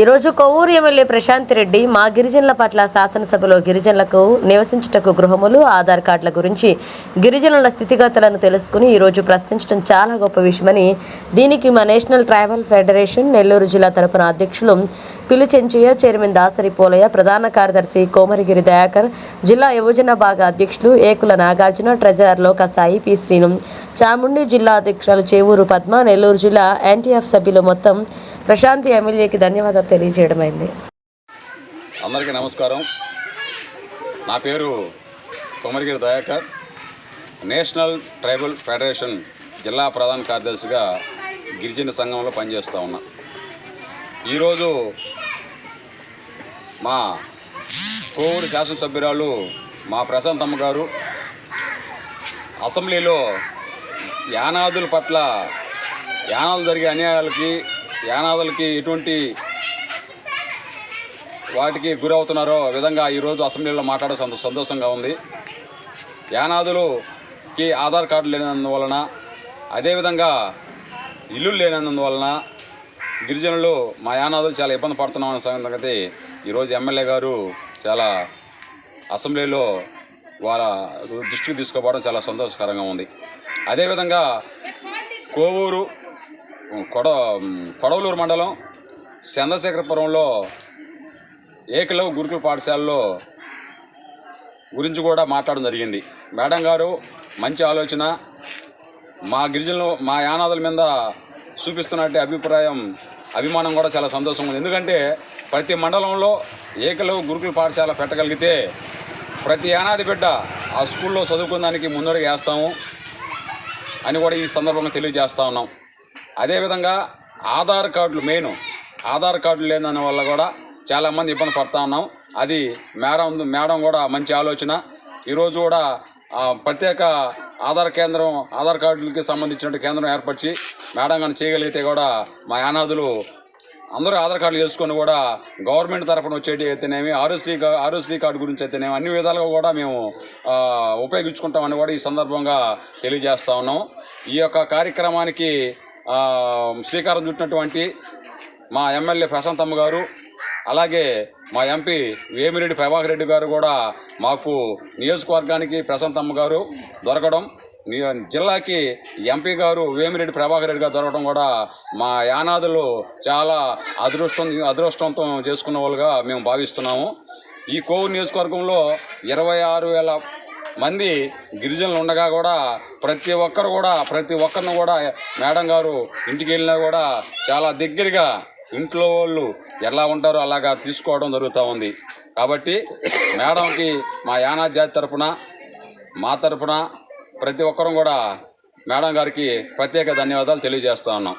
ఈరోజు కొవ్వూరు ఎమ్మెల్యే ప్రశాంత్ రెడ్డి మా గిరిజనుల పట్ల శాసనసభలో గిరిజనులకు నివసించుటకు గృహములు ఆధార్ కార్డుల గురించి గిరిజనుల స్థితిగతులను తెలుసుకుని ఈరోజు ప్రశ్నించడం చాలా గొప్ప విషయమని దీనికి మా నేషనల్ ట్రైబల్ ఫెడరేషన్ నెల్లూరు జిల్లా తరపున అధ్యక్షులు పిలిచెంచయ్య చైర్మన్ దాసరి పోలయ్య ప్రధాన కార్యదర్శి కోమరిగిరి దయాకర్ జిల్లా యువజన భాగ అధ్యక్షులు ఏకుల నాగార్జున ట్రెజరర్ లోకసాయి పి శ్రీను చాముండి జిల్లా అధ్యక్షులు చేవూరు పద్మ నెల్లూరు జిల్లా ఎన్టీఎఫ్ సభ్యులు మొత్తం ప్రశాంతి ఎమ్మెల్యేకి ధన్యవాదాలు తెలియజేయడమైంది. అందరికీ నమస్కారం. నా పేరు Komarigiri Dayakar. National tribal federation జిల్లా ప్రధాన కార్యదర్శిగా గిరిజన సంఘంలో పనిచేస్తూ ఉన్నా. ఈరోజు మా కోవిడ్ శాసనసభ్యురాలు మా ప్రశాంతమ్మ గారు అసెంబ్లీలో యానాదుల పట్ల యానాలు జరిగే అన్యాయాలకి యానాదులకి ఎటువంటి వాటికి గురవుతున్నారో విధంగా ఈరోజు అసెంబ్లీలో మాట్లాడే సంతోషంగా ఉంది. యానాదులకి ఆధార్ కార్డు లేనందువలన అదేవిధంగా ఇల్లు లేనందువలన గిరిజనులు మా యానాదులు చాలా ఇబ్బంది పడుతున్నామనే సంగతి ఈరోజు ఎమ్మెల్యే గారు చాలా అసెంబ్లీలో వాళ్ళ దృష్టికి తీసుకోపోవడం చాలా సంతోషకరంగా ఉంది. అదేవిధంగా కోవూరు కొడ కొడవలూరు మండలం చంద్రశేఖరపురంలో ఏకలవ్ గురుకుల పాఠశాలలో గురించి కూడా మాట్లాడడం జరిగింది. మేడం గారు మంచి ఆలోచన. మా గిరిజనులు మా యానాదుల మీద చూపిస్తున్నట్టు అభిప్రాయం అభిమానం కూడా చాలా సంతోషంగా ఉంది. ఎందుకంటే ప్రతి మండలంలో ఏకలవ్ గురుకుల పాఠశాల పెట్టగలిగితే ప్రతి యానాది బిడ్డ ఆ స్కూల్లో చదువుకునేదానికి ముందడుగు వేస్తాము అని కూడా ఈ సందర్భంగా తెలియజేస్తా ఉన్నాం. అదేవిధంగా ఆధార్ కార్డులు మెయిన్. ఆధార్ కార్డులు లేని వల్ల కూడా చాలామంది ఇబ్బంది పడతా ఉన్నాం. అది మేడం మేడం కూడా మంచి ఆలోచన. ఈరోజు కూడా ప్రత్యేక ఆధార్ కేంద్రం ఆధార్ కార్డులకి సంబంధించిన కేంద్రం ఏర్పరిచి మేడం కానీ చేయగలిగితే కూడా మా యానాదులు అందరూ ఆధార్ కార్డులు చేసుకొని కూడా గవర్నమెంట్ తరఫున వచ్చేటి అయితేనేమి ఆరోశ్రీ ఆరోశ్రీ కార్డు గురించి అయితేనేమి అన్ని విధాలుగా కూడా మేము ఉపయోగించుకుంటామని కూడా ఈ సందర్భంగా తెలియజేస్తా ఉన్నాం. ఈ యొక్క కార్యక్రమానికి శ్రీకారం చుట్టినటువంటి మా ఎమ్మెల్యే ప్రశాంతమ్మ గారు అలాగే మా ఎంపీ వేమిరెడ్డి ప్రభాకర్ రెడ్డి గారు కూడా మాకు నియోజకవర్గానికి ప్రశాంతమ్మ గారు దొరకడం జిల్లాకి ఎంపీ గారు వేమిరెడ్డి ప్రభాకర్ రెడ్డి గారు దొరకడం కూడా మా యానాదులు చాలా అదృష్టం అదృష్టవంతం చేసుకున్న వాళ్ళుగా మేము భావిస్తున్నాము. ఈ కోవూరు నియోజకవర్గంలో ఇరవై ఆరు వేల మంది గిరిజనులు ఉండగా కూడా ప్రతి ఒక్కరు కూడా ప్రతి ఒక్కరిని కూడా మేడం గారు ఇంటికి వెళ్ళినా కూడా చాలా దగ్గరగా ఇంట్లో వాళ్ళు ఎలా ఉంటారో అలాగా తీసుకోవడం జరుగుతూ ఉంది. కాబట్టి మేడంకి మా యానా జాతి తరపున మా తరపున ప్రతి ఒక్కరం కూడా మేడం గారికి ప్రత్యేక ధన్యవాదాలు తెలియజేస్తా ఉన్నాం.